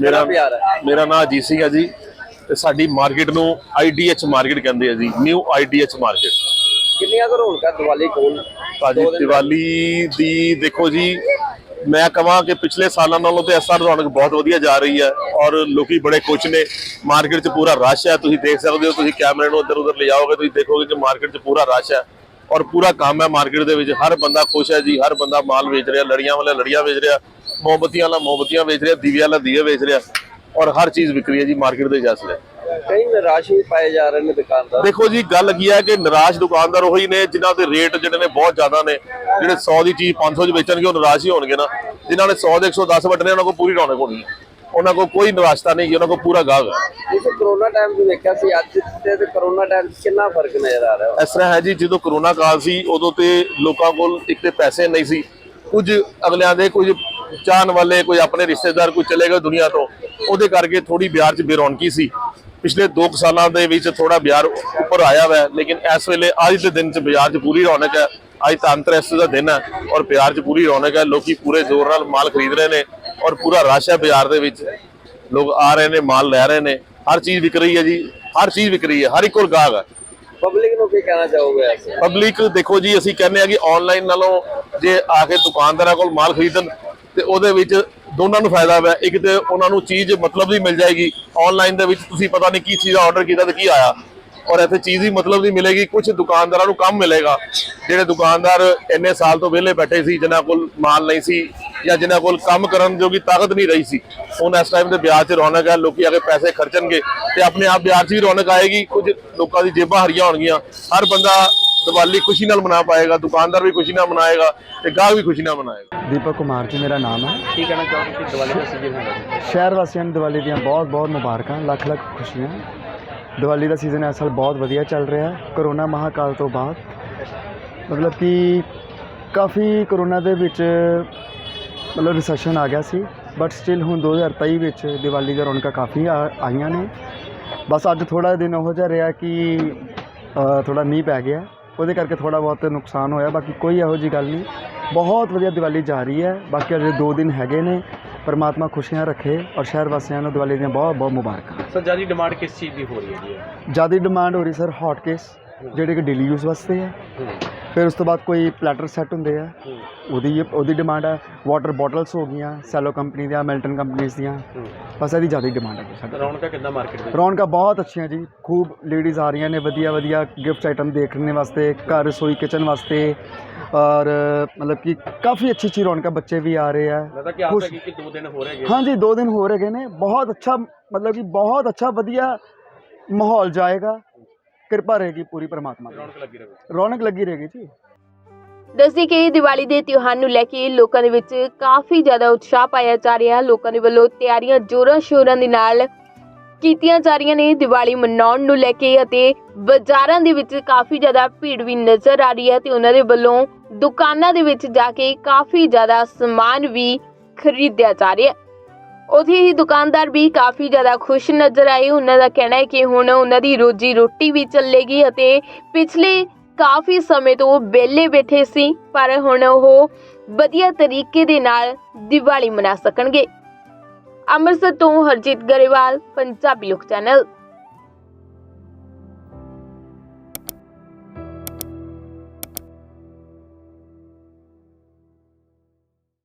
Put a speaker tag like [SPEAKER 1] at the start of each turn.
[SPEAKER 1] ਮੇਰਾ ਮੇਰਾ ਨਾਮ ਅਜੀਤ ਸਿੰਘ ਹੈ ਜੀ ਤੇ ਸਾਡੀ ਮਾਰਕੀਟ ਨੂੰ IDH ਮਾਰਕੀਟ ਕਹਿੰਦੇ ਆ ਜੀ ਨਿਊ IDH ਮਾਰਕੀਟ।
[SPEAKER 2] ਕਿੰਨੀਆਂ ਕੁ ਰੌਣਕਾਂ ਦੀਵਾਲੀ ਕੋਲ?
[SPEAKER 1] ਭਾਜੀ ਦੀਵਾਲੀ ਦੀ ਦੇਖੋ ਜੀ ਮੈਂ ਕਹਾਂ ਕਿ ਪਿਛਲੇ ਸਾਲਾਂ ਨਾਲੋਂ ਤੇ ਇਸ ਸਾਲ ਰੌਣਕ ਬਹੁਤ ਵਧੀਆ ਜਾ ਰਹੀ ਹੈ ਔਰ ਲੋਕੀ ਬੜੇ ਖੁਸ਼ ਨੇ। ਮਾਰਕੀਟ 'ਚ ਪੂਰਾ ਰਸ਼ ਹੈ ਤੁਸੀਂ ਦੇਖ ਸਕਦੇ ਹੋ ਤੁਸੀਂ ਕੈਮਰੇ ਨੂੰ ਇੱਧਰ ਉੱਧਰ ਲਿਜਾਓਗੇ ਤੁਸੀਂ ਦੇਖੋਗੇ ਕਿ ਮਾਰਕੀਟ 'ਚ ਪੂਰਾ ਰਸ਼ ਹੈ ਔਰ ਪੂਰਾ ਕੰਮ ਹੈ ਮਾਰਕੀਟ ਦੇ ਵਿੱਚ। ਹਰ ਬੰਦਾ ਖੁਸ਼ ਹੈ ਜੀ ਹਰ ਬੰਦਾ ਮਾਲ ਵੇਚ ਰਿਹਾ ਲੜੀਆਂ ਵਾਲਾ ਲੜੀਆਂ ਵੇਚ ਰਿਹਾ। ਮੋਮਬਤੀਆਂ ਵਾਲਾ ਮੋਮਬਤੀਆਂ ਵੇਚ ਰਿਹਾ ਦੀਵੇ ਵਾਲਾ ਦੀਵੇ ਵੇਚ ਰਿਹਾ ਔਰ ਹਰ ਚੀਜ਼ ਵਿਕ ਰਹੀ ਹੈ ਜੀ ਮਾਰਕੀਟ ਦੇ ਜਸ
[SPEAKER 2] ਕਈ ਨਿਰਾਸ਼ ਵੀ ਪਾਏ ਜਾ ਰਹੇ ਨੇ ਦੁਕਾਨਦਾਰ।
[SPEAKER 1] ਦੇਖੋ ਜੀ ਗੱਲ ਕੀ ਹੈ ਕਿ ਨਿਰਾਸ਼ ਦੁਕਾਨਦਾਰ ਉਹੀ ਨੇ ਜਿਨ੍ਹਾਂ ਦੇ ਰੇਟ ਜਿਹੜੇ ਨੇ ਬਹੁਤ ਜ਼ਿਆਦਾ ਨੇ। ਜਿਹੜੇ 100 ਦੀ ਚੀਜ਼ 500 ਚ ਵੇਚਣਗੇ ਉਹ ਨਿਰਾਸ਼ ਹੀ ਹੋਣਗੇ ਨਾ। ਜਿਨ੍ਹਾਂ ਨੇ 100 ਦੇ 110 ਵੱਟਨੇ ਉਹਨਾਂ ਕੋਲ ਪੂਰੀ ਰੌਣਕ ਹੋਣੀ ਉਹਨਾਂ ਕੋਲ ਕੋਈ ਨਿਰਾਸ਼ਤਾ ਨਹੀਂ ਉਹਨਾਂ ਕੋਲ ਪੂਰਾ ਗਾਹਕ ਹੈ।
[SPEAKER 2] ਇਸ ਕਰੋਨਾ ਟਾਈਮ 'ਚ ਵੇਖਿਆ ਸੀ ਅੱਜ ਤੇ ਤੇ ਕਰੋਨਾ ਟਾਈਮ ਕਿੰਨਾ ਫ਼ਰਕ ਨਜ਼ਰ ਆ ਰਿਹਾ?
[SPEAKER 1] ਇਸ ਤਰ੍ਹਾਂ ਹੈ ਜੀ ਜਦੋਂ ਕਰੋਨਾ ਕਾਲ ਸੀ ਉਦੋਂ ਤੇ ਲੋਕਾਂ ਕੋਲ ਇੱਕ ਤੇ ਪੈਸੇ ਨਹੀਂ ਸੀ। ਕੁਝ ਅਗਲਿਆਂ ਦੇ ਕੁਝ ਚਾਹਣ ਵਾਲੇ ਕੋਈ ਆਪਣੇ ਰਿਸ਼ਤੇਦਾਰ ਕੋਈ ਚਲੇ ਗਏ ਦੁਨੀਆ ਤੋਂ ਉਹਦੇ ਕਰਕੇ ਥੋੜੀ ਬਿਹਾਰ 'ਚ ਬੇਰੌਣਕੀ ਸੀ। ਪਿਛਲੇ 2 ਸਾਲਾਂ ਦੇ ਵਿੱਚ ਥੋੜਾ ਬਿਹਾਰ ਉੱਪਰ ਆਇਆ ਹੋਇਆ ਹੈ, ਲੇਕਿਨ ਇਸ ਵੇਲੇ ਅੱਜ ਦੇ ਦਿਨ 'ਚ ਬਾਜ਼ਾਰ 'ਚ ਪੂਰੀ ਰੌਣਕ ਹੈ। ਅੱਜ ਤਾਂ ਅੰਤਰਰਾਸ਼ਟਰੀ ਦਾ ਦਿਨ ਹੈ ਔਰ ਬਿਹਾਰ 'ਚ ਪੂਰੀ ਰੌਣਕ ਹੈ। ਲੋਕੀ ਪੂਰੇ ਜ਼ੋਰ ਨਾਲ ਮਾਲ ਖਰੀਦ ਰਹੇ ਨੇ ਔਰ ਪੂਰਾ ਰਸ਼ ਹੈ ਬਾਜ਼ਾਰ ਦੇ ਵਿੱਚ। ਲੋਕ ਆ ਰਹੇ ਨੇ ਮਾਲ ਲੈ ਰਹੇ ਨੇ। ਹਰ ਚੀਜ਼ ਵਿਕ ਰਹੀ ਹੈ ਜੀ ਹਰ ਚੀਜ਼ ਵਿਕ ਰਹੀ ਹੈ ਹਰ ਇੱਕ ਕੋਲ ਗਾਹਕ ਹੈ।
[SPEAKER 2] ਪਬਲਿਕ ਨੂੰ ਕੀ ਕਹਿਣਾ ਚਾਹੋਗੇ
[SPEAKER 1] ਪਬਲਿਕ ਦੇਖੋ ਜੀ ਅਸੀਂ ਕਹਿੰਦੇ ਆ ਕਿ ਆਨਲਾਈਨ ਨਾਲੋਂ ਜੇ ਆ ਕੇ ਦੁਕਾਨਦਾਰਾਂ ਕੋਲ ਮਾਲ ਖਰੀਦਣ ਤੇ ਉਹਦੇ ਵਿੱਚ ਦੋਨਾਂ ਨੂੰ ਫਾਇਦਾ ਹੈ ਇੱਕ ਤੇ ਉਹਨਾਂ ਨੂੰ ਚੀਜ਼ ਮਤਲਬ ਦੀ ਮਿਲ ਜਾਏਗੀ। ਆਨਲਾਈਨ ਦੇ ਵਿੱਚ ਤੁਸੀਂ ਪਤਾ ਨਹੀਂ ਕੀ ਚੀਜ਼ ਆਰਡਰ ਕੀਤਾ ਤੇ ਕੀ ਆਇਆ। ਔਰ ਇੱਥੇ ਚੀਜ਼ ਹੀ ਮਤਲਬ ਦੀ ਮਿਲੇਗੀ ਕੁਝ ਦੁਕਾਨਦਾਰਾਂ ਨੂੰ ਕੰਮ ਮਿਲੇਗਾ। ਜਿਹੜੇ ਦੁਕਾਨਦਾਰ ਇੰਨੇ ਸਾਲ ਤੋਂ ਵਿਹਲੇ ਬੈਠੇ ਸੀ, ਜਿਨ੍ਹਾਂ ਕੋਲ ਮਾਲ ਨਹੀਂ ਸੀ ਜਾਂ ਜਿਨ੍ਹਾਂ ਕੋਲ ਕੰਮ ਕਰਨ ਜੋਗੀ ਤਾਕਤ ਨਹੀਂ ਰਹੀ ਸੀ, ਹੁਣ ਇਸ ਟਾਈਮ ਤੇ ਵਿਆਹ 'ਚ ਰੌਣਕ ਹੈ, ਲੋਕੀ ਆ ਕੇ ਪੈਸੇ ਖਰਚਣਗੇ ਤੇ ਆਪਣੇ ਆਪ ਵਿਆਜ 'ਚ ਵੀ ਰੌਣਕ ਆਏਗੀ। ਕੁਝ ਲੋਕਾਂ ਦੀ ਜੇਬਾਂ ਹਰੀਆਂ ਹੋਣਗੀਆਂ। ਹਰ ਬੰਦਾ ਦੀਵਾਲੀ ਖੁਸ਼ੀ ਨਾਲ ਮਨਾ ਪਾਏਗਾ ਦੁਕਾਨਦਾਰ ਵੀ ਖੁਸ਼ੀ ਨਾਲ ਮਨਾਏਗਾ ਤੇ ਗਾਹਕ ਵੀ ਖੁਸ਼ੀ ਨਾਲ ਮਨਾਏਗਾ।
[SPEAKER 3] ਦੀਪਕ ਕੁਮਾਰ ਜੀ ਮੇਰਾ ਨਾਮ ਹੈ।
[SPEAKER 2] ਕੀ ਕਹਿਣਾ ਚਾਹੋਗੇ ਕਿ ਦੀਵਾਲੀ ਦਾ ਸੀਜ਼ਨ ਹੈਗਾ
[SPEAKER 3] ਸ਼ਹਿਰ ਵਾਸੀਆਂ ਨੂੰ ਦੀਵਾਲੀ ਦੀਆਂ ਬਹੁਤ ਬਹੁਤ ਮੁਬਾਰਕਾਂ ਲੱਖ ਲੱਖ ਖੁਸ਼ੀਆਂ। ਦੀਵਾਲੀ ਦਾ ਸੀਜ਼ਨ ਇਸ ਸਾਲ ਬਹੁਤ ਵਧੀਆ ਚੱਲ ਰਿਹਾ ਹੈ। ਕਰੋਨਾ ਮਹਾਕਾਲ ਤੋਂ ਬਾਅਦ। ਮਤਲਬ ਕਿ ਕਾਫੀ ਕਰੋਨਾ ਦੇ ਵਿੱਚ ਮਤਲਬ ਰਿਸੈਸ਼ਨ ਆ ਗਿਆ ਸੀ। ਬਟ ਸਟਿਲ ਹੁਣ 2023 ਵਿੱਚ ਦੀਵਾਲੀ ਦੀਆਂ ਰੌਣਕਾਂ ਕਾਫੀ ਆ- ਆਈਆਂ ਨੇ। ਬਸ ਅੱਜ ਥੋੜਾ ਦਿਨ ਉਹੋ ਜਿਹਾ ਰਿਹਾ ਕਿ ਥੋੜਾ ਮੀਂਹ ਪੈ ਗਿਆ। ਉਹਦੇ ਕਰਕੇ ਥੋੜਾ ਬਹੁਤ ਨੁਕਸਾਨ ਹੋਇਆ ਬਾਕੀ ਕੋਈ ਇਹੋ ਜੀ ਗੱਲ ਨਹੀਂ। ਬਹੁਤ ਵਧੀਆ ਦੀਵਾਲੀ ਜਾ ਰਹੀ ਹੈ ਬਾਕੀ ਅਜੇ 2 ਦਿਨ ਹੈਗੇ ਨੇ। ਪਰਮਾਤਮਾ ਖੁਸ਼ੀਆਂ ਰੱਖੇ ਔਰ ਸ਼ਹਿਰ ਵਾਸੀਆਂ ਨੂੰ ਦੀਵਾਲੀ ਦੀਆਂ ਬਹੁਤ ਬਹੁਤ ਮੁਬਾਰਕਾਂ।
[SPEAKER 2] ਸਰ ਜ਼ਿਆਦਾ ਡਿਮਾਂਡ ਕਿਸ ਚੀਜ਼ ਦੀ ਹੋ ਰਹੀ ਹੈ ਜੀ?
[SPEAKER 3] ਜ਼ਿਆਦਾ ਡਿਮਾਂਡ ਹੋ ਰਹੀ ਸਰ ਹੌਟ ਕੇਸ ਜਿਹੜੇ ਕਿ ਡੇਲੀ ਯੂਜ਼ ਵਾਸਤੇ ਹੈ। ਫਿਰ ਉਸ ਤੋਂ ਬਾਅਦ ਕੋਈ ਪਲੈਟਰ ਸੈੱਟ ਹੁੰਦੇ ਆ। ਉਹਦੀ ਉਹਦੀ ਡਿਮਾਂਡ ਹੈ ਵਾਟਰ ਬੋਟਲਸ ਹੋ ਗਈਆਂ ਸੈਲੋ ਕੰਪਨੀ ਦੀਆਂ ਮਿਲਟਨ ਕੰਪਨੀਆਂ ਦੀਆਂ। ਬਸ ਇਹਦੀ ਜ਼ਿਆਦਾ ਡਿਮਾਂਡ ਹੈ ਸਾਡੇ।
[SPEAKER 2] ਰੌਣਕਾਂ ਕਿੰਨਾ ਮਾਰਕੀਟ ਵਿੱਚ?
[SPEAKER 3] ਰੌਣਕਾਂ ਬਹੁਤ ਅੱਛੀਆਂ ਜੀ। ਖੂਬ ਲੇਡੀਜ਼ ਆ ਰਹੀਆਂ ਨੇ ਵਧੀਆ ਵਧੀਆ ਗਿਫਟ ਆਈਟਮ ਦੇਖਣੇ ਵਾਸਤੇ ਘਰ ਰਸੋਈ ਕਿਚਨ ਵਾਸਤੇ। ਔਰ ਮਤਲਬ ਕਿ ਕਾਫੀ ਅੱਛੀ ਅੱਛੀ ਰੌਣਕਾਂ ਬੱਚੇ ਵੀ ਆ ਰਹੇ ਆ।
[SPEAKER 2] ਕਿ
[SPEAKER 3] ਖੁਸ਼-
[SPEAKER 2] ਕਿ 2 ਦਿਨ ਹੋ ਰਹੇ
[SPEAKER 3] ਹਾਂਜੀ ਦੋ ਦਿਨ ਹੋ ਰਹੇ ਨੇ। ਬਹੁਤ ਅੱਛਾ ਮਤਲਬ ਕਿ ਬਹੁਤ ਅੱਛਾ ਵਧੀਆ ਮਾਹੌਲ ਜਾਏਗਾ। ਕਿਰਪਾ ਰਹੇਗੀ ਪੂਰੀ ਪਰਮਾਤਮਾ ਦੀ
[SPEAKER 2] ਰੌਣਕ ਲੱਗੀ ਰਹੇ
[SPEAKER 3] ਰੌਣਕ ਲੱਗੀ ਰਹੇਗੀ ਜੀ।
[SPEAKER 4] ਦੱਸਦੀ ਕਿ ਦੀਵਾਲੀ ਦੇ ਤਿਉਹਾਰ ਨੂੰ ਲੈ ਕੇ ਲੋਕਾਂ ਦੇ ਵਿੱਚ ਕਾਫੀ ਜ਼ਿਆਦਾ ਉਤਸ਼ਾਹ ਪਾਇਆ ਜਾ ਰਿਹਾ। ਲੋਕਾਂ ਦੇ ਵੱਲੋਂ ਤਿਆਰੀਆਂ ਜ਼ੋਰਾਂ ਸ਼ੋਰਾਂ ਦੇ ਨਾਲ ਕੀਤੀਆਂ ਜਾ ਰਹੀਆਂ ਨੇ। ਦੀਵਾਲੀ ਮਨਾਉਣ ਨੂੰ ਲੈ ਕੇ ਅਤੇ ਬਾਜ਼ਾਰਾਂ ਦੇ ਵਿੱਚ ਕਾਫੀ ਜ਼ਿਆਦਾ ਭੀੜ ਵੀ ਨਜ਼ਰ ਆ ਰਹੀ ਹੈ ਤੇ ਉਹਨਾਂ ਦੇ ਵੱਲੋਂ ਦੁਕਾਨਾਂ ਦੇ ਵਿੱਚ ਜਾ ਕੇ ਕਾਫੀ ਜ਼ਿਆਦਾ ਸਮਾਨ ਵੀ ਖਰੀਦਿਆ ਜਾ ਰਿਹਾ ਹੈ। ਉਥੇ ਹੀ ਦੁਕਾਨਦਾਰ ਵੀ ਕਾਫੀ ਜ਼ਿਆਦਾ ਖੁਸ਼ ਨਜ਼ਰ ਆਏ ਉਹਨਾਂ ਦਾ ਕਹਿਣਾ ਹੈ ਕਿ ਹੁਣ ਉਹਨਾਂ ਦੀ ਰੋਜੀ ਰੋਟੀ ਵੀ ਚੱਲੇਗੀ ਅਤੇ ਪਿਛਲੇ ਕਾਫੀ ਸਮੇਂ ਤੋਂ ਵਿਹਲੇ ਬੈਠੇ ਸੀ, ਪਰ ਹੁਣ ਉਹ ਵਧੀਆ ਤਰੀਕੇ ਦੇ ਨਾਲ ਦੀਵਾਲੀ ਮਨਾ ਸਕਣਗੇ। ਅੰਮ੍ਰਿਤਸਰ ਤੋਂ ਹਰਜੀਤ ਗਰੇਵਾਲ, ਪੰਜਾਬੀ ਲੋਕ ਚੈਨਲ।